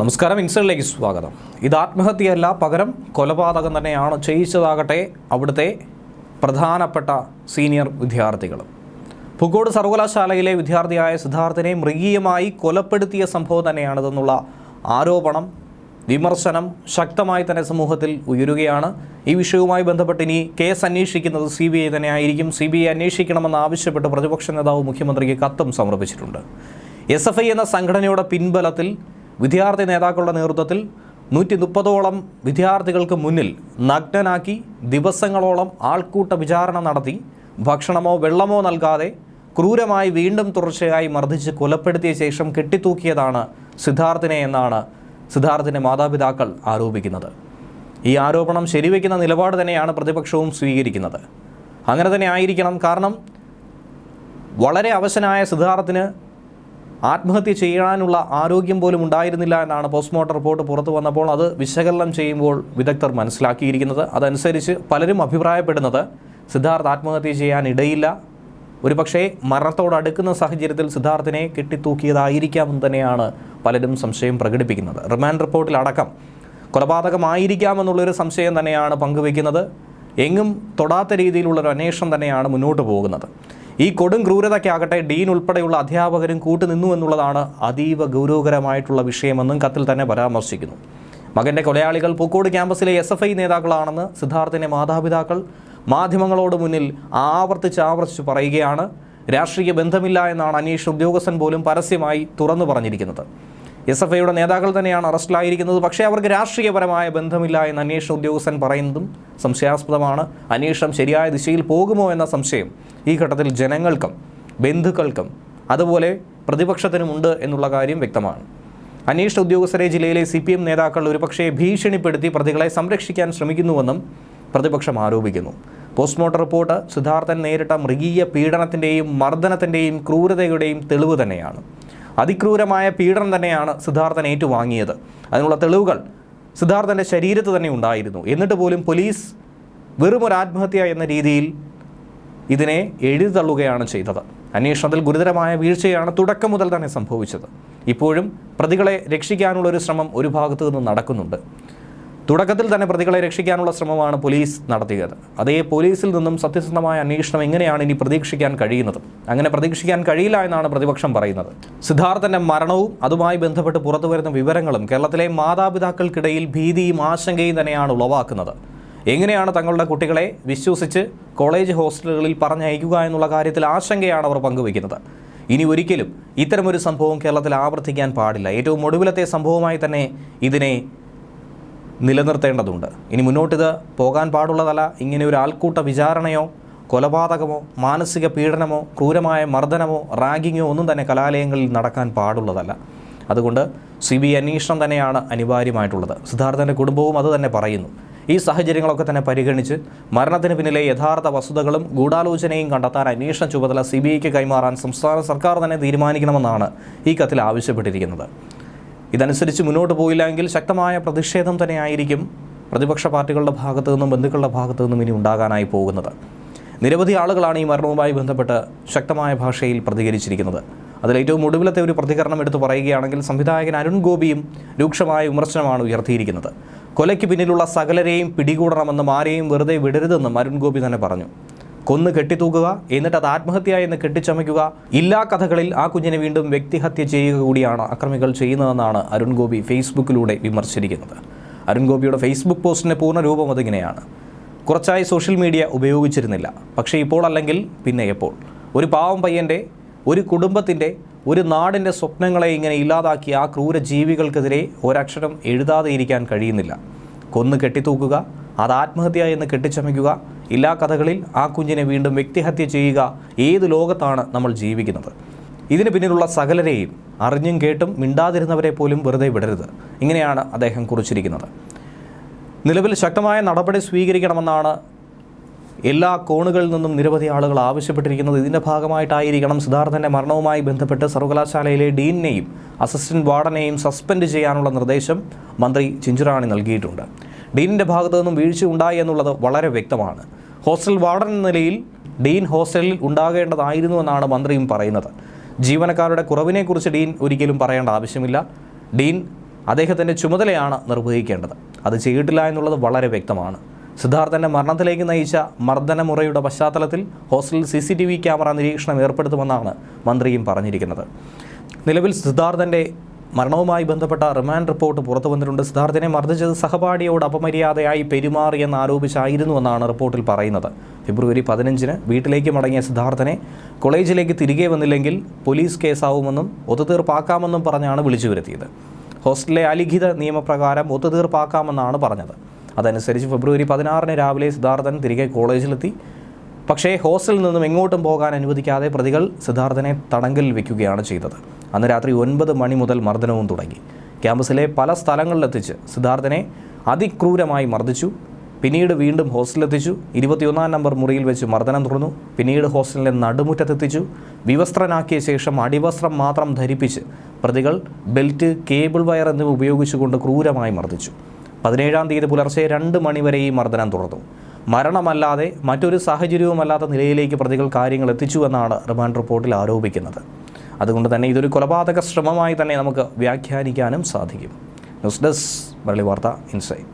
നമസ്കാരം ഇൻസൈഡിലേക്ക് സ്വാഗതം. ഇത് ആത്മഹത്യയല്ല പകരം കൊലപാതകം തന്നെയാണ് ചെയ്യിച്ചതാകട്ടെ അവിടുത്തെ പ്രധാനപ്പെട്ട സീനിയർ വിദ്യാർത്ഥികൾ പുക്കോട് സർവകലാശാലയിലെ വിദ്യാർത്ഥിയായ സിദ്ധാർത്ഥിനെ മൃഗീയമായി കൊലപ്പെടുത്തിയ സംഭവം തന്നെയാണിതെന്നുള്ള ആരോപണം വിമർശനം ശക്തമായി തന്നെ സമൂഹത്തിൽ ഉയരുകയാണ്. ഈ വിഷയവുമായി ബന്ധപ്പെട്ട് ഇനി കേസ് അന്വേഷിക്കുന്നത് സി ബി ഐ തന്നെയായിരിക്കും. സി ബി ഐ അന്വേഷിക്കണമെന്ന് ആവശ്യപ്പെട്ട് പ്രതിപക്ഷ നേതാവ് മുഖ്യമന്ത്രിക്ക് കത്തും സമർപ്പിച്ചിട്ടുണ്ട്. എസ് എഫ് ഐ എന്ന സംഘടനയുടെ പിൻബലത്തിൽ വിദ്യാർത്ഥി നേതാക്കളുടെ നേതൃത്വത്തിൽ നൂറ്റി മുപ്പതോളം വിദ്യാർത്ഥികൾക്ക് മുന്നിൽ നഗ്നനാക്കി ദിവസങ്ങളോളം ആൾക്കൂട്ട വിചാരണ നടത്തി ഭക്ഷണമോ വെള്ളമോ നൽകാതെ ക്രൂരമായി വീണ്ടും തുടർച്ചയായി മർദ്ദിച്ച് കൊലപ്പെടുത്തിയ ശേഷം കെട്ടിത്തൂക്കിയതാണ് സിദ്ധാർത്ഥിനെ എന്നാണ് സിദ്ധാർത്ഥിന്റെ മാതാപിതാക്കൾ ആരോപിക്കുന്നത്. ഈ ആരോപണം ശരിവയ്ക്കുന്ന നിലപാട് തന്നെയാണ് പ്രതിപക്ഷവും സ്വീകരിക്കുന്നത്. അങ്ങനെ തന്നെ ആയിരിക്കണം. കാരണം വളരെ അവശനായ സിദ്ധാർത്ഥിന് ആത്മഹത്യ ചെയ്യാനുള്ള ആരോഗ്യം പോലും ഉണ്ടായിരുന്നില്ല എന്നാണ് പോസ്റ്റ്മോർട്ടം റിപ്പോർട്ട് പുറത്തു വന്നപ്പോൾ അത് വിശകലനം ചെയ്യുമ്പോൾ വിദഗ്ധർ മനസ്സിലാക്കിയിരിക്കുന്നത്. അതനുസരിച്ച് പലരും അഭിപ്രായപ്പെടുന്നത് സിദ്ധാർത്ഥ് ആത്മഹത്യ ചെയ്യാൻ ഇടയില്ല. ഒരുപക്ഷേ മരണത്തോടടുക്കുന്ന സാഹചര്യത്തിൽ സിദ്ധാർത്ഥിനെ കെട്ടിത്തൂക്കിയതായിരിക്കാമെന്ന് തന്നെയാണ് പലരും സംശയം പ്രകടിപ്പിക്കുന്നത്. റിമാൻഡ് റിപ്പോർട്ടിലടക്കം കൊലപാതകമായിരിക്കാമെന്നുള്ളൊരു സംശയം തന്നെയാണ് പങ്കുവയ്ക്കുന്നത്. എങ്ങും തൊടാത്ത രീതിയിലുള്ളൊരു അന്വേഷണം തന്നെയാണ് മുന്നോട്ട് പോകുന്നത്. ഈ കൊടും ക്രൂരതയ്ക്കാകട്ടെ ഡീൻ ഉൾപ്പെടെയുള്ള അധ്യാപകരും കൂട്ടുനിന്നു എന്നുള്ളതാണ് അതീവ ഗൗരവകരമായിട്ടുള്ള വിഷയമെന്നും കത്തിൽ തന്നെ പരാമർശിക്കുന്നു. മകന്റെ കൊലയാളികൾ പൂക്കോട് ക്യാമ്പസിലെ എസ് എഫ് ഐ നേതാക്കളാണെന്ന് സിദ്ധാർത്ഥിന്റെ മാതാപിതാക്കൾ മാധ്യമങ്ങളോട് മുന്നിൽ ആവർത്തിച്ച് ആവർത്തിച്ച് പറയുകയാണ്. രാഷ്ട്രീയ ബന്ധമില്ല എന്നാണ് അന്വേഷണ ഉദ്യോഗസ്ഥൻ പോലും പരസ്യമായി തുറന്നു പറഞ്ഞിരിക്കുന്നത്. എസ് എഫ് ഐയുടെ നേതാക്കൾ തന്നെയാണ് അറസ്റ്റിലായിരിക്കുന്നത്. പക്ഷേ അവർക്ക് രാഷ്ട്രീയപരമായ ബന്ധമില്ല എന്ന് അന്വേഷണ ഉദ്യോഗസ്ഥൻ പറയുന്നതും സംശയാസ്പദമാണ്. അന്വേഷണം ശരിയായ ദിശയിൽ പോകുമോ എന്ന സംശയം ഈ ഘട്ടത്തിൽ ജനങ്ങൾക്കും ബന്ധുക്കൾക്കും അതുപോലെ പ്രതിപക്ഷത്തിനുമുണ്ട് എന്നുള്ള കാര്യം വ്യക്തമാണ്. അന്വേഷണ ഉദ്യോഗസ്ഥരെ ജില്ലയിലെ സി പി എം നേതാക്കൾ ഒരുപക്ഷെ ഭീഷണിപ്പെടുത്തി പ്രതികളെ സംരക്ഷിക്കാൻ ശ്രമിക്കുന്നുവെന്നും പ്രതിപക്ഷം ആരോപിക്കുന്നു. പോസ്റ്റ്മോർട്ടം റിപ്പോർട്ട് സിദ്ധാർത്ഥൻ നേരിട്ട മൃഗീയ പീഡനത്തിന്റെയും മർദ്ദനത്തിന്റെയും ക്രൂരതയുടെയും തെളിവ് തന്നെയാണ്. അതിക്രൂരമായ പീഡനം തന്നെയാണ് സിദ്ധാർത്ഥൻ ഏറ്റുവാങ്ങിയത്. അതിനുള്ള തെളിവുകൾ സിദ്ധാർത്ഥന്റെ ശരീരത്ത് തന്നെ ഉണ്ടായിരുന്നു. എന്നിട്ട് പോലും പോലീസ് വെറും ഒരു ആത്മഹത്യ എന്ന രീതിയിൽ ഇതിനെ എഴുതിത്തള്ളുകയാണ് ചെയ്തത്. അന്വേഷണത്തിൽ ഗുരുതരമായ വീഴ്ചയാണ് തുടക്കം മുതൽ തന്നെ സംഭവിച്ചത്. ഇപ്പോഴും പ്രതികളെ രക്ഷിക്കാനുള്ള ഒരു ശ്രമം ഒരു ഭാഗത്തു നിന്ന് നടക്കുന്നുണ്ട്. തുടക്കത്തിൽ തന്നെ പ്രതികളെ രക്ഷിക്കാനുള്ള ശ്രമമാണ് പോലീസ് നടത്തിയത്. അതേ പോലീസിൽ നിന്നും സത്യസന്ധമായ അന്വേഷണം എങ്ങനെയാണ് ഇനി പ്രതീക്ഷിക്കാൻ കഴിയുന്നത്? അങ്ങനെ പ്രതീക്ഷിക്കാൻ കഴിയില്ല എന്നാണ് പ്രതിപക്ഷം പറയുന്നത്. സിദ്ധാർത്ഥന്റെ മരണവും അതുമായി ബന്ധപ്പെട്ട് പുറത്തുവരുന്ന വിവരങ്ങളും കേരളത്തിലെ മാതാപിതാക്കൾക്കിടയിൽ ഭീതിയും ആശങ്കയും തന്നെയാണ് ഉളവാക്കുന്നത്. എങ്ങനെയാണ് തങ്ങളുടെ കുട്ടികളെ വിശ്വസിച്ച് കോളേജ് ഹോസ്റ്റലുകളിൽ പറഞ്ഞയക്കുക എന്നുള്ള കാര്യത്തിൽ ആശങ്കയാണ് അവർ പങ്കുവയ്ക്കുന്നത്. ഇനി ഒരിക്കലും ഇത്തരമൊരു സംഭവം കേരളത്തിൽ ആവർത്തിക്കാൻ പാടില്ല. ഏറ്റവും ഒടുവിലത്തെ സംഭവമായി തന്നെ ഇതിനെ നിലനിർത്തേണ്ടതുണ്ട്. ഇനി മുന്നോട്ടിത് പോകാൻ പാടുള്ളതല്ല. ഇങ്ങനെ ഒരു ആൾക്കൂട്ട വിചാരണയോ കൊലപാതകമോ മാനസിക പീഡനമോ ക്രൂരമായ മർദ്ദനമോ റാഗിങ്ങോ ഒന്നും തന്നെ കലാലയങ്ങളിൽ നടക്കാൻ പാടുള്ളതല്ല. അതുകൊണ്ട് സി ബി അന്വേഷണം തന്നെയാണ് അനിവാര്യമായിട്ടുള്ളത്. സിദ്ധാർത്ഥന്റെ കുടുംബവും അത് തന്നെ പറയുന്നു. ഈ സാഹചര്യങ്ങളൊക്കെ തന്നെ പരിഗണിച്ച് മരണത്തിന് പിന്നിലെ യഥാർത്ഥ വസ്തുതകളും ഗൂഢാലോചനയും കണ്ടെത്താൻ അന്വേഷണ ചുമതല സി ബി ഐക്ക് കൈമാറാൻ സംസ്ഥാന സർക്കാർ തന്നെ തീരുമാനിക്കണമെന്നാണ് ഈ കത്തിൽ ആവശ്യപ്പെട്ടിരിക്കുന്നത്. ഇതനുസരിച്ച് മുന്നോട്ട് പോയില്ലെങ്കിൽ ശക്തമായ പ്രതിഷേധം തന്നെയായിരിക്കും പ്രതിപക്ഷ പാർട്ടികളുടെ ഭാഗത്തു നിന്നും ബന്ധുക്കളുടെ ഭാഗത്തു നിന്നും ഇനി ഉണ്ടാകാനായി പോകുന്നത്. നിരവധി ആളുകളാണ് ഈ മരണവുമായി ബന്ധപ്പെട്ട് ശക്തമായ ഭാഷയിൽ പ്രതികരിച്ചിരിക്കുന്നത്. അതിലേറ്റവും ഒടുവിലത്തെ ഒരു പ്രതികരണം എടുത്തു പറയുകയാണെങ്കിൽ സംവിധായകൻ അരുൺ ഗോപിയും രൂക്ഷമായ വിമർശനമാണ് ഉയർത്തിയിരിക്കുന്നത്. കൊലയ്ക്ക് പിന്നിലുള്ള സകലരെയും പിടികൂടണമെന്നും ആരെയും വെറുതെ വിടരുതെന്നും അരുൺ ഗോപി തന്നെ പറഞ്ഞു. കൊന്ന് കെട്ടിത്തൂക്കുക എന്നിട്ട് അത് ആത്മഹത്യ എന്ന് കെട്ടിച്ചമയ്ക്കുക. ഇല്ലാ കഥകളിൽ ആ കുഞ്ഞിനെ വീണ്ടും വ്യക്തിഹത്യ ചെയ്യുക കൂടിയാണ് അക്രമികൾ ചെയ്യുന്നതെന്നാണ് അരുൺ ഗോപി ഫേസ്ബുക്കിലൂടെ വിമർശിച്ചിരിക്കുന്നത്. അരുൺ ഗോപിയുടെ ഫേസ്ബുക്ക് പോസ്റ്റിന്റെ പൂർണ രൂപം അതിങ്ങനെയാണ്. കുറച്ചായി സോഷ്യൽ മീഡിയ ഉപയോഗിച്ചിരുന്നില്ല. പക്ഷേ ഇപ്പോൾ അല്ലെങ്കിൽ പിന്നെ എപ്പോൾ? ഒരു പാവം പയ്യന്റെ ഒരു കുടുംബത്തിന്റെ ഒരു നാടിന്റെ സ്വപ്നങ്ങളെ ഇങ്ങനെ ഇല്ലാതാക്കി ആ ക്രൂര ജീവികൾക്കെതിരെ ഒരക്ഷരം എഴുതാതെ ഇരിക്കാൻ കഴിയുന്നില്ല. കൊന്ന് കെട്ടിത്തൂക്കുക അത് ആത്മഹത്യ എന്ന് കെട്ടിച്ചമയ്ക്കുക എല്ലാ കഥകളിൽ ആ കുഞ്ഞിനെ വീണ്ടും വ്യക്തിഹത്യ ചെയ്യുക ഏത് ലോകത്താണ് നമ്മൾ ജീവിക്കുന്നത്? ഇതിന് പിന്നിലുള്ള സകലരെയും അറിഞ്ഞും കേട്ടും മിണ്ടാതിരുന്നവരെ പോലും വെറുതെ വിടരുത്. ഇങ്ങനെയാണ് അദ്ദേഹം കുറിച്ചിരിക്കുന്നത്. നിലവിൽ ശക്തമായ നടപടി സ്വീകരിക്കണമെന്നാണ് എല്ലാ കോണുകളിൽ നിന്നും നിരവധി ആളുകൾ ആവശ്യപ്പെട്ടിരിക്കുന്നത്. ഇതിന്റെ ഭാഗമായിട്ടായിരിക്കണം സിദ്ധാർത്ഥന്റെ മരണവുമായി ബന്ധപ്പെട്ട് സർവകലാശാലയിലെ ഡീനിനെയും അസിസ്റ്റന്റ് വാർഡനെയും സസ്പെൻഡ് ചെയ്യാനുള്ള നിർദ്ദേശം മന്ത്രി ചിഞ്ചുറാണി നൽകിയിട്ടുണ്ട്. ഡീനിന്റെ ഭാഗത്തു നിന്നും വീഴ്ച ഉണ്ടായി എന്നുള്ളത് വളരെ വ്യക്തമാണ്. ഹോസ്റ്റൽ വാർഡൻ എന്ന നിലയിൽ ഡീൻ ഹോസ്റ്റലിൽ ഉണ്ടാകേണ്ടതായിരുന്നു എന്നാണ് മന്ത്രിയും പറയുന്നത്. ജീവനക്കാരുടെ കുറവിനെക്കുറിച്ച് ഡീൻ ഒരിക്കലും പറയേണ്ട ആവശ്യമില്ല. ഡീൻ അദ്ദേഹത്തിന്റെ ചുമതലയാണ് നിർവഹിക്കേണ്ടത്. അത് ചെയ്തിട്ടില്ല എന്നുള്ളത് വളരെ വ്യക്തമാണ്. സിദ്ധാർത്ഥന്റെ മരണത്തിലേക്ക് നയിച്ച മർദ്ദനമുറയുടെ പശ്ചാത്തലത്തിൽ ഹോസ്റ്റലിൽ C C T V camera നിരീക്ഷണം ഏർപ്പെടുത്തുമെന്നാണ് മന്ത്രിയും പറഞ്ഞിരിക്കുന്നത്. നിലവിൽ സിദ്ധാർത്ഥന്റെ മരണവുമായി ബന്ധപ്പെട്ട റിമാൻഡ് റിപ്പോർട്ട് പുറത്തു വന്നിട്ടുണ്ട്. സിദ്ധാർത്ഥിനെ മർദ്ദിച്ചത് സഹപാഠിയോട് അപമര്യാദയായി പെരുമാറിയെന്ന് ആരോപിച്ചായിരുന്നുവെന്നാണ് റിപ്പോർട്ടിൽ പറയുന്നത്. ഫെബ്രുവരി പതിനഞ്ചിന് വീട്ടിലേക്ക് മടങ്ങിയ സിദ്ധാർത്ഥനെ കോളേജിലേക്ക് തിരികെ വന്നില്ലെങ്കിൽ പോലീസ് കേസാവുമെന്നും ഒത്തുതീർപ്പാക്കാമെന്നും പറഞ്ഞാണ് വിളിച്ചു വരുത്തിയത്. ഹോസ്റ്റലിലെ അലിഖിത നിയമപ്രകാരം ഒത്തുതീർപ്പാക്കാമെന്നാണ് പറഞ്ഞത്. അതനുസരിച്ച് ഫെബ്രുവരി പതിനാറിന് രാവിലെ സിദ്ധാർത്ഥൻ തിരികെ കോളേജിലെത്തി. പക്ഷേ ഹോസ്റ്റലിൽ നിന്നും എങ്ങോട്ടും പോകാൻ അനുവദിക്കാതെ പ്രതികൾ സിദ്ധാർത്ഥനെ തടങ്കലിൽ വെക്കുകയാണ് ചെയ്തത്. അന്ന് രാത്രി ഒൻപത് മണി മുതൽ മർദ്ദനവും തുടങ്ങി. ക്യാമ്പസിലെ പല സ്ഥലങ്ങളിലെത്തിച്ച് സിദ്ധാർത്ഥനെ അതിക്രൂരമായി മർദ്ദിച്ചു. പിന്നീട് വീണ്ടും ഹോസ്റ്റലിലെത്തിച്ചു. ഇരുപത്തിയൊന്നാം നമ്പർ മുറിയിൽ വെച്ച് മർദ്ദനം തുടർന്നു. പിന്നീട് ഹോസ്റ്റലിലെ നടുമുറ്റത്തെത്തിച്ചു. വിവസ്ത്രനാക്കിയ ശേഷം അടിവസ്ത്രം മാത്രം ധരിപ്പിച്ച് പ്രതികൾ ബെൽറ്റ് കേബിൾ വയർ എന്നിവ ഉപയോഗിച്ചുകൊണ്ട് ക്രൂരമായി മർദ്ദിച്ചു. പതിനേഴാം തീയതി പുലർച്ചെ രണ്ട് മണിവരെ ഈ മർദ്ദനം തുടർന്നു. മരണമല്ലാതെ മറ്റൊരു സാഹചര്യവുമല്ലാത്ത നിലയിലേക്ക് പ്രതികൾ കാര്യങ്ങൾ എത്തിച്ചു എന്നാണ് റിമാൻഡ് റിപ്പോർട്ടിൽ ആരോപിക്കുന്നത്. അതുകൊണ്ട് തന്നെ ഇതൊരു കൊലപാതക ശ്രമമായി തന്നെ നമുക്ക് വ്യാഖ്യാനിക്കാനും സാധിക്കും. ന്യൂസ് ഡെസ്ക് മരളി വാർത്ത ഇൻസൈറ്റ്.